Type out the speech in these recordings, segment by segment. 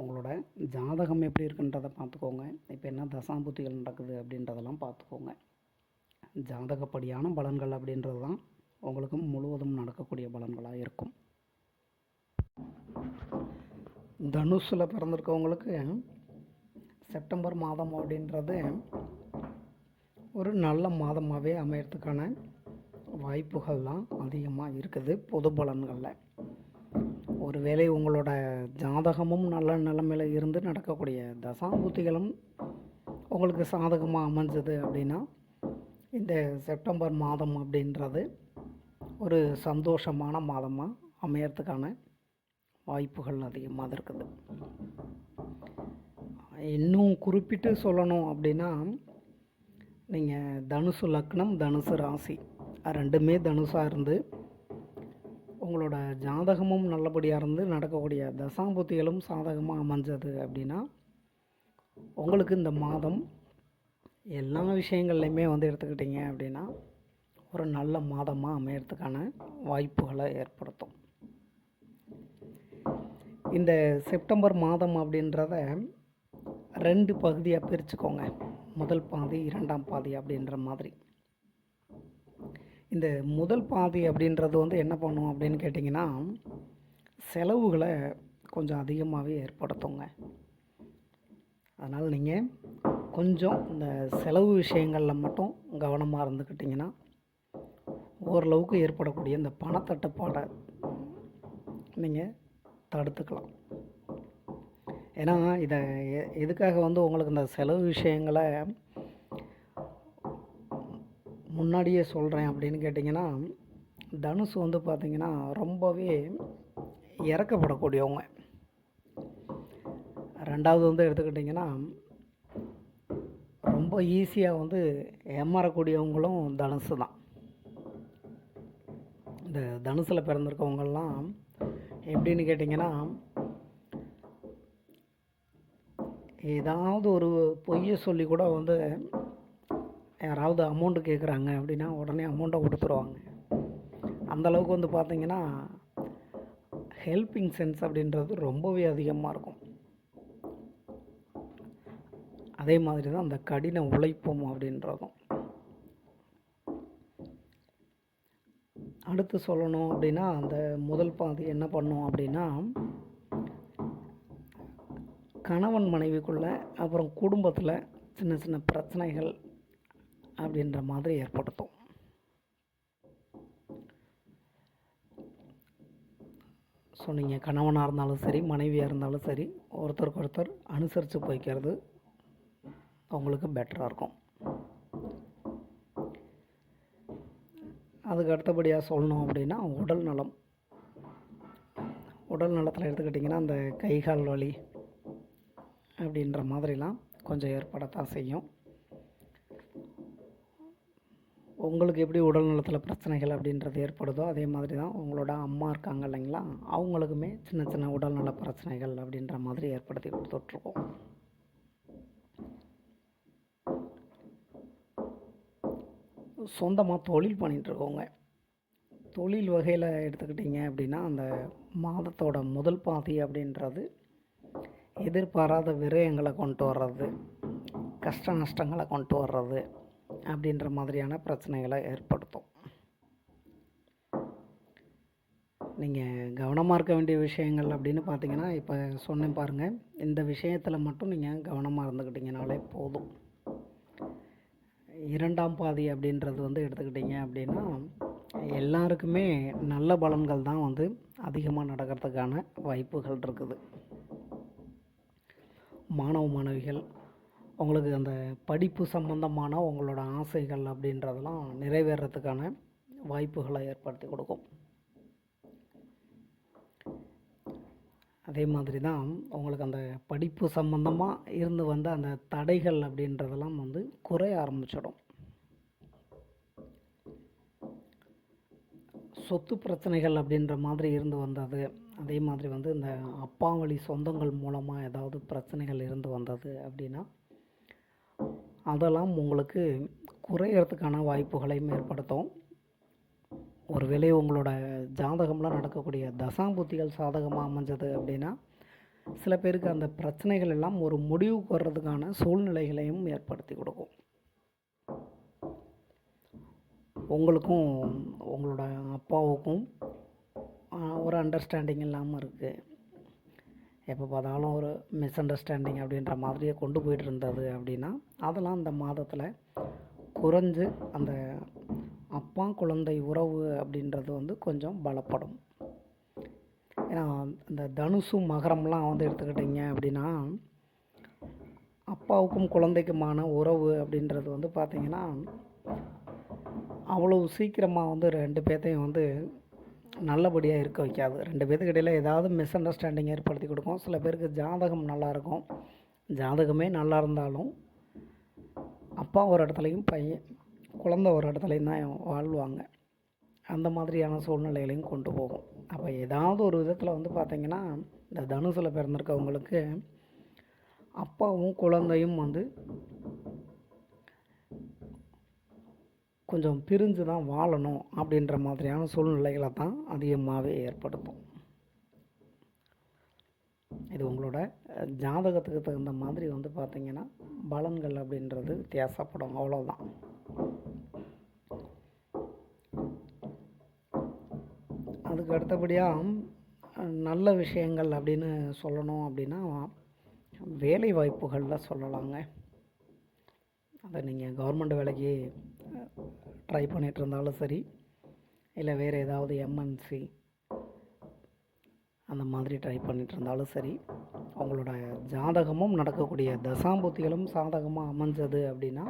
உங்களோட ஜாதகம் எப்படி இருக்குன்றதை பார்த்துக்கோங்க. இப்போ என்ன தசாம்புத்திகள் நடக்குது அப்படின்றதெல்லாம் பார்த்துக்கோங்க. ஜாதகப்படியான பலன்கள் அப்படின்றது தான் உங்களுக்கும் முழுவதும் நடக்கக்கூடிய பலன்களாக இருக்கும். தனுஷில் பிறந்திருக்கவங்களுக்கு செப்டம்பர் மாதம் அப்படின்றது ஒரு நல்ல மாதமாகவே அமையறதுக்கான வாய்ப்புகள்லாம் அதிகமாக இருக்குது. பொது பலன்களில். ஒருவேளை உங்களோட ஜாதகமும் நல்ல நிலமையில் இருந்து நடக்கக்கூடிய தசாபூத்திகளும் உங்களுக்கு சாதகமாக அமைஞ்சது அப்படின்னா இந்த செப்டம்பர் மாதம் அப்படின்றது ஒரு சந்தோஷமான மாதமாக அமையறதுக்கான வாய்ப்புகள் அதிகமாக இருக்குது. இன்னும் குறிப்பிட்டு சொல்லணும் அப்படின்னா நீங்கள் தனுசு லக்னம் தனுசு ராசி ரெண்டுமே தனுசாக இருந்து உங்களோட ஜாதகமும் நல்லபடியாக இருந்து நடக்கக்கூடிய தசாம்புத்திகளும் சாதகமாக அமைஞ்சது அப்படின்னா உங்களுக்கு இந்த மாதம் எல்லா விஷயங்கள்லையுமே வந்து எடுத்துக்கிட்டிங்க அப்படின்னா ஒரு நல்ல மாதமாக அமையறதுக்கான வாய்ப்புகளை ஏற்படுத்தும். இந்த செப்டம்பர் மாதம் அப்படின்றத ரெண்டு பகுதியாக பிரிச்சுக்கோங்க. முதல் பாதி இரண்டாம் பாதி அப்படின்ற மாதிரி. இந்த முதல் பாதி அப்படின்றது வந்து என்ன பண்ணும் அப்படின்னு கேட்டிங்கன்னா செலவுகளை கொஞ்சம் அதிகமாகவே ஏற்படுத்துங்க. அதனால் நீங்கள் கொஞ்சம் இந்த செலவு விஷயங்களில் மட்டும் கவனமாக இருந்துக்கிட்டிங்கன்னா ஓரளவுக்கு ஏற்படக்கூடிய இந்த பணத்தட்டுப்பாடை நீங்கள் தடுத்துக்கலாம். ஏன்னா இதை எ- எதுக்காக வந்து உங்களுக்கு இந்த செலவு விஷயங்களை முன்னாடியே சொல்கிறேன் அப்படின்னு கேட்டிங்கன்னா தனுஷ் வந்து பார்த்திங்கன்னா ரொம்பவே இறக்கப்படக்கூடியவங்க. ரெண்டாவது வந்து எடுத்துக்கிட்டிங்கன்னா ரொம்ப ஈஸியாக வந்து ஏமாறக்கூடியவங்களும் தனுசு தான். இந்த தனுசில் பிறந்திருக்கவங்கெல்லாம் எப்படின்னு கேட்டிங்கன்னா ஏதாவது ஒரு பொய்யை சொல்லி கூட வந்து யாராவது அமௌண்ட்டு கேட்குறாங்க அப்படின்னா உடனே அமௌண்ட்டை கொடுத்துருவாங்க. அந்த அளவுக்கு வந்து பார்த்திங்கன்னா ஹெல்பிங் சென்ஸ் அப்படின்றது ரொம்பவே அதிகமாக இருக்கும். அதே மாதிரி தான் அந்த கடின உழைப்பும் அப்படின்றதும். அடுத்து சொல்லணும் அப்படின்னா அந்த முதல் பாதி என்ன பண்ணும் அப்படின்னா கணவன் மனைவிக்குள்ளே அப்புறம் குடும்பத்தில் சின்ன சின்ன பிரச்சனைகள் அப்படின்ற மாதிரி ஏற்படுத்தும். ஸோ நீங்கள் கணவனாக இருந்தாலும் சரி மனைவியாக இருந்தாலும் சரி ஒருத்தருக்கு ஒருத்தர் அனுசரித்து போய்க்கிறது அவங்களுக்கு பெட்டராக இருக்கும். அதுக்கு அடுத்தபடியாக சொல்லணும் அப்படின்னா உடல் நலம். உடல் நலத்தில் எடுத்துக்கிட்டிங்கன்னா அந்த கை கால் வலி அப்படின்ற மாதிரிலாம் கொஞ்சம் ஏற்படத்தான் செய்யும். உங்களுக்கு எப்படி உடல் நலத்தில் பிரச்சனைகள் அப்படின்றது ஏற்படுதோ அதே மாதிரி தான் உங்களோட அம்மா இருக்காங்க இல்லைங்களா? அவங்களுக்குமே சின்ன சின்ன உடல்நல பிரச்சனைகள் அப்படின்ற மாதிரி ஏற்படுத்தி கொடுத்துட்ருக்கோம். சொந்தமாக தொழில் பண்ணிகிட்ருக்கோங்க தொழில் வகையில் எடுத்துக்கிட்டிங்க அப்படின்னா அந்த மாதத்தோட முதல் பாதி அப்படின்றது எதிர்பாராத விரயங்களை கொண்டு வர்றது கஷ்ட நஷ்டங்களை கொண்டு வர்றது அப்படின்ற மாதிரியான பிரச்சனைகளை ஏற்படுத்தும். நீங்கள் கவனமாக இருக்க வேண்டிய விஷயங்கள் அப்படின்னு பார்த்தீங்கன்னா இப்போ சொன்னேன் பாருங்கள் இந்த விஷயத்தில் மட்டும் நீங்கள் கவனமாக இருந்துக்கிட்டிங்கனாலே போதும். இரண்டாம் பாதி அப்படின்றது வந்து எடுத்துக்கிட்டிங்க அப்படின்னா எல்லாருக்குமே நல்ல பலன்கள் தான் வந்து அதிகமாக நடக்கிறதுக்கான வாய்ப்புகள் இருக்குது. மாணவ மாணவிகள் உங்களுக்கு அந்த படிப்பு சம்பந்தமான உங்களோட ஆசைகள் அப்படின்றதெல்லாம் நிறைவேறத்துக்கான வாய்ப்புகளை ஏற்படுத்தி கொடுக்கும். அதே மாதிரி தான் உங்களுக்கு அந்த படிப்பு சம்மந்தமாக இருந்து வந்த அந்த தடைகள் அப்படின்றதெல்லாம் வந்து குறைய ஆரம்பிச்சிடும். சொத்து பிரச்சனைகள் அப்படின்ற மாதிரி இருந்து வந்தது அதே மாதிரி வந்து இந்த அப்பாவளி சொந்தங்கள் மூலமாக ஏதாவது பிரச்சனைகள் இருந்து வந்தது அப்படின்னா அதெல்லாம் உங்களுக்கு குறையிறதுக்கான வாய்ப்புகளையும் ஏற்படுத்தும் ஒருவேளை உங்களோட ஜாதகம்லாம் நடக்கக்கூடிய தசாம்புத்திகள் சாதகமாக அமைஞ்சது அப்படின்னா சில பேருக்கு அந்த பிரச்சனைகள் எல்லாம் ஒரு முடிவுக்கு வர்றதுக்கான சூழ்நிலைகளையும் ஏற்படுத்தி கொடுக்கும். உங்களுக்கும் உங்களோட அப்பாவுக்கும் ஒரு அண்டர்ஸ்டாண்டிங் இல்லாமல் இருக்குது எப்போ பார்த்தாலும் ஒரு மிஸ் அண்டர்ஸ்டாண்டிங் அப்படின்ற மாதிரியே கொண்டு போயிட்டு இருந்தது அப்படின்னா அதெல்லாம் அந்த மாதத்தில் குறைஞ்சு அந்த அப்பா குழந்தை உறவு அப்படின்றது வந்து கொஞ்சம் பலப்படும். ஏன்னா இந்த தனுசு மகரம்லாம் வந்து எடுத்துக்கிட்டிங்க அப்படின்னா அப்பாவுக்கும் குழந்தைக்குமான உறவு அப்படின்றது வந்து பார்த்திங்கன்னா அவ்வளோ சீக்கிரமாக வந்து ரெண்டு பேர்த்தையும் வந்து நல்லபடியாக இருக்க வைக்காது. ரெண்டு பேர்த்துக்கு இடையில் ஏதாவது மிஸ் அண்டர்ஸ்டாண்டிங் ஏற்படுத்தி கொடுக்கும். சில பேருக்கு ஜாதகம் நல்லாயிருக்கும். ஜாதகமே நல்லா இருந்தாலும் அப்பா ஒரு இடத்துலையும் பையன் குழந்த ஒரு இடத்துலையும் தான் வாழ்வாங்க. அந்த மாதிரியான சூழ்நிலைகளையும் கொண்டு போகும். அப்போ ஏதாவது ஒரு விதத்தில் வந்து பார்த்திங்கன்னா இந்த தனுசில் பிறந்திருக்கவங்களுக்கு அப்பாவும் குழந்தையும் வந்து கொஞ்சம் பிரிஞ்சு தான் வாழணும் அப்படின்ற மாதிரியான சூழ்நிலைகளை தான் அதிகமாகவே ஏற்படுத்தும். இது உங்களோட ஜாதகத்துக்கு தகுந்த மாதிரி வந்து பார்த்திங்கன்னா பலன்கள் அப்படின்றது வித்தியாசப்படும். அவ்வளோதான் அதுக்கு அடுத்தபடியாக நல்ல விஷயங்கள் அப்படின்னு சொல்லணும் அப்படின்னா வேலை வாய்ப்புகளில் சொல்லலாங்க. அதை நீங்கள் கவர்மெண்ட் வேலைக்கு ட்ரை பண்ணிகிட்டு இருந்தாலும் சரி இல்லை வேறு ஏதாவது எம்என்சி அந்த மாதிரி ட்ரை பண்ணிகிட்டு இருந்தாலும் சரி உங்களோட ஜாதகமும் நடக்கக்கூடிய தசாம்புத்திகளும் சாதகமாக அமைஞ்சது அப்படின்னா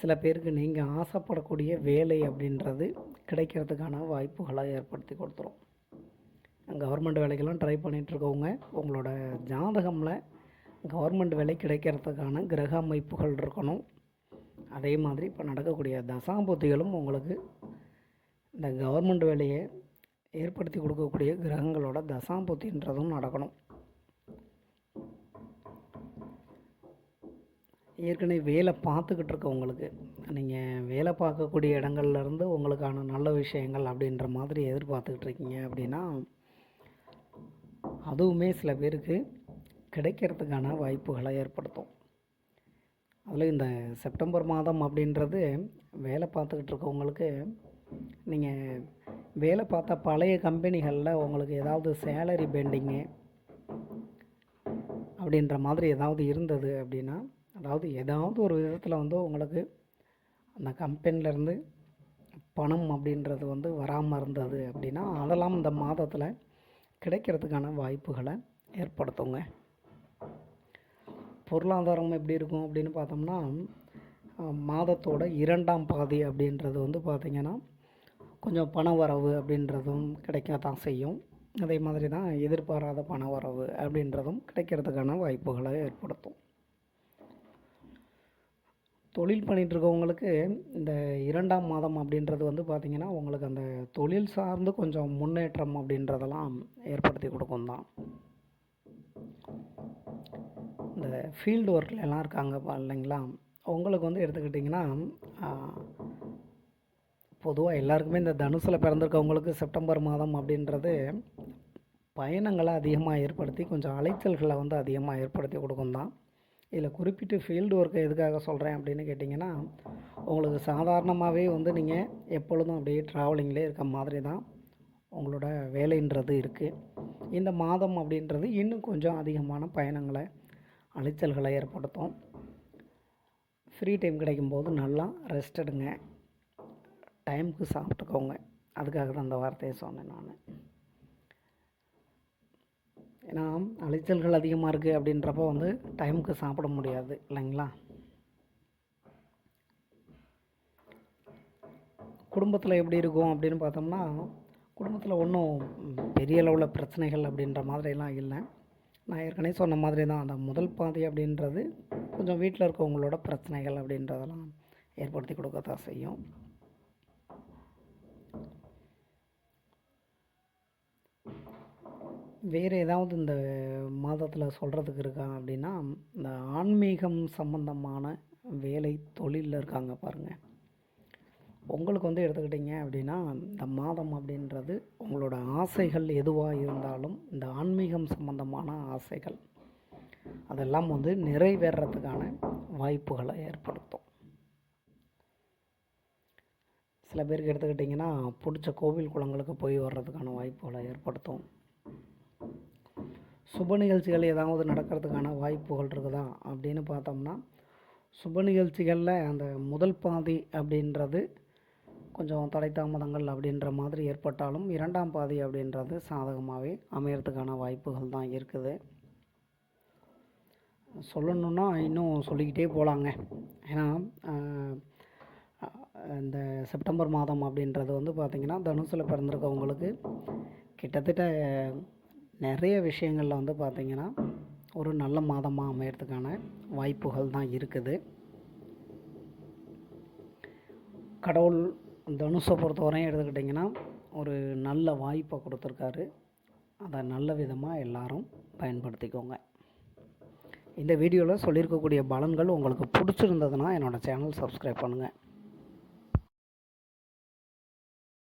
சில பேருக்கு நீங்கள் ஆசைப்படக்கூடிய வேலை அப்படின்றது கிடைக்கிறதுக்கான வாய்ப்புகளை ஏற்படுத்தி கொடுத்துரும். கவர்மெண்ட் வேலைக்கெல்லாம் ட்ரை பண்ணிகிட்ருக்கவங்க உங்களோட ஜாதகமில் கவர்மெண்ட் வேலை கிடைக்கிறதுக்கான கிரக அமைப்புகள் இருக்கணும். அதே மாதிரி இப்போ நடக்கக்கூடிய தசாம்புத்திகளும் உங்களுக்கு இந்த கவர்மெண்ட் வேலையை ஏற்படுத்தி கொடுக்கக்கூடிய கிரகங்களோட தசாம்புத்தின்றதும் நடக்கணும். ஏற்கனவே வேலை பார்த்துக்கிட்டு இருக்கவங்களுக்கு நீங்கள் வேலை பார்க்கக்கூடிய இடங்கள்லேருந்து உங்களுக்கான நல்ல விஷயங்கள் அப்படின்ற மாதிரி எதிர்பார்த்துக்கிட்டு இருக்கீங்க அப்படின்னா அதுவுமே சில பேருக்கு கிடைக்கிறதுக்கான வாய்ப்புகளை ஏற்படுத்தும். அதில் இந்த செப்டம்பர் மாதம் அப்படின்றது வேலை பார்த்துக்கிட்டு இருக்கவங்களுக்கு நீங்கள் வேலை பார்த்த பழைய கம்பெனிகளில் உங்களுக்கு ஏதாவது சேலரி பெண்டிங்கு அப்படின்ற மாதிரி ஏதாவது இருந்தது அப்படின்னா அதாவது ஏதாவது ஒரு விதத்தில் வந்து உங்களுக்கு அந்த கம்பெனிலேருந்து பணம் அப்படின்றது வந்து வராமல் இருந்தது அப்படின்னா அதெல்லாம் இந்த மாதத்தில் கிடைக்கிறதுக்கான வாய்ப்புகளை ஏற்படுத்துங்க. பொருளாதாரம் எப்படி இருக்கும் அப்படின்னு பார்த்தோம்னா மாதத்தோட இரண்டாம் பாதி அப்படின்றது வந்து பார்த்திங்கன்னா கொஞ்சம் பண வரவு அப்படின்றதும் கிடைக்கத்தான் செய்யும். அதே மாதிரி தான் எதிர்பாராத பண வரவு அப்படின்றதும் கிடைக்கிறதுக்கான வாய்ப்புகளை ஏற்படுத்தும். தொழில் பண்ணிகிட்ருக்கவங்களுக்கு இந்த இரண்டாம் மாதம் அப்படின்றது வந்து பார்த்திங்கன்னா உங்களுக்கு அந்த தொழில் சார்ந்து கொஞ்சம் முன்னேற்றம் அப்படின்றதெல்லாம் ஏற்படுத்தி கொடுக்கும் தான் இந்த ஃபீல்டு ஒர்க்கில் எல்லாம் இருக்காங்க பா- இல்லைங்களா? உங்களுக்கு வந்து எடுத்துக்கிட்டிங்கன்னா பொதுவாக எல்லாருக்குமே இந்த தனுசில் பிறந்திருக்கவங்களுக்கு செப்டம்பர் மாதம் அப்படின்றது பயணங்களை அதிகமாக ஏற்படுத்தி கொஞ்சம் அலைச்சல்களை வந்து அதிகமாக ஏற்படுத்தி கொடுக்கும் தான் இதில் குறிப்பிட்டு ஃபீல்டு ஒர்க்கை எதுக்காக சொல்கிறேன் அப்படின்னு கேட்டிங்கன்னா உங்களுக்கு சாதாரணமாகவே வந்து நீங்கள் எப்பொழுதும் அப்படியே ட்ராவலிங்லேயே இருக்க மாதிரி தான் உங்களோட வேலைன்றது இருக்குது இந்த மாதம் அப்படின்றது இன்னும் கொஞ்சம் அதிகமான பயணங்களை அலைச்சல்களை ஏற்படுத்தும். ஃப்ரீ டைம் கிடைக்கும்போது நல்லா ரெஸ்ட் எடுங்க. டைமுக்கு சாப்பிட்டுக்கோங்க. அதுக்காக தான் அந்த வார்த்தையை சொன்னேன் நான். ஏன்னா அலைச்சல்கள் அதிகமாக இருக்குது அப்படின்றப்போ வந்து டைமுக்கு சாப்பிட முடியாது இல்லைங்களா? குடும்பத்தில் எப்படி இருக்கும் அப்படின்னு பார்த்தோம்னா குடும்பத்தில் ஒன்றும் பெரிய அளவில் பிரச்சனைகள் அப்படின்ற மாதிரிலாம் இல்லை. நான் ஏற்கனவே சொன்ன மாதிரி தான். அந்த முதல் பாதை அப்படின்றது கொஞ்சம் வீட்டில் இருக்கவங்களோட பிரச்சனைகள் அப்படின்றதெல்லாம் ஏற்படுத்தி கொடுக்க தான் செய்யும். வேறு ஏதாவது இந்த மாதத்தில் சொல்கிறதுக்கு இருக்கா அப்படின்னா இந்த ஆன்மீகம் சம்பந்தமான வேலை தொழிலில் இருக்காங்க பாருங்கள் உங்களுக்கு வந்து எடுத்துக்கிட்டிங்க அப்படின்னா இந்த மாதம் அப்படின்றது உங்களோட ஆசைகள் எதுவாக இருந்தாலும் இந்த ஆன்மீகம் சம்பந்தமான ஆசைகள் அதெல்லாம் வந்து நிறைவேறத்துக்கான வாய்ப்புகளை ஏற்படுத்தும். சில பேருக்கு எடுத்துக்கிட்டிங்கன்னா பிடிச்ச கோவில் குளங்களுக்கு போய் வர்றதுக்கான வாய்ப்புகளை ஏற்படுத்தும். சுப நிகழ்ச்சிகள் ஏதாவது நடக்கிறதுக்கான வாய்ப்புகள் இருக்குதா அப்படின்னு பார்த்தோம்னா சுப நிகழ்ச்சிகளில் அந்த முதல் பாதி அப்படின்றது கொஞ்சம் தலை தாமதங்கள் அப்படின்ற மாதிரி ஏற்பட்டாலும் இரண்டாம் பாதி அப்படின்றது சாதகமாகவே அமையறதுக்கான வாய்ப்புகள் தான் இருக்குது. சொல்லணுன்னா இன்னும் சொல்லிக்கிட்டே போகலாங்க ஏன்னா இந்த செப்டம்பர் மாதம் அப்படின்றது வந்து பார்த்திங்கன்னா தனுசில் பிறந்திருக்கவங்களுக்கு கிட்டத்தட்ட நிறைய விஷயங்களில் வந்து பார்த்திங்கன்னா ஒரு நல்ல மாதமாக அமையறதுக்கான வாய்ப்புகள் தான் இருக்குது. கடவுள் தனுஷை பொறுத்தவரையும் எடுத்துக்கிட்டிங்கன்னா ஒரு நல்ல வாய்ப்பை கொடுத்துருக்காரு. அதை நல்ல விதமாக எல்லாரும் பயன்படுத்திக்கோங்க. இந்த வீடியோவில் சொல்லியிருக்கக்கூடிய பலன்கள் உங்களுக்கு பிடிச்சிருந்ததுன்னா என்னோடய சேனல் சப்ஸ்கிரைப் பண்ணுங்கள்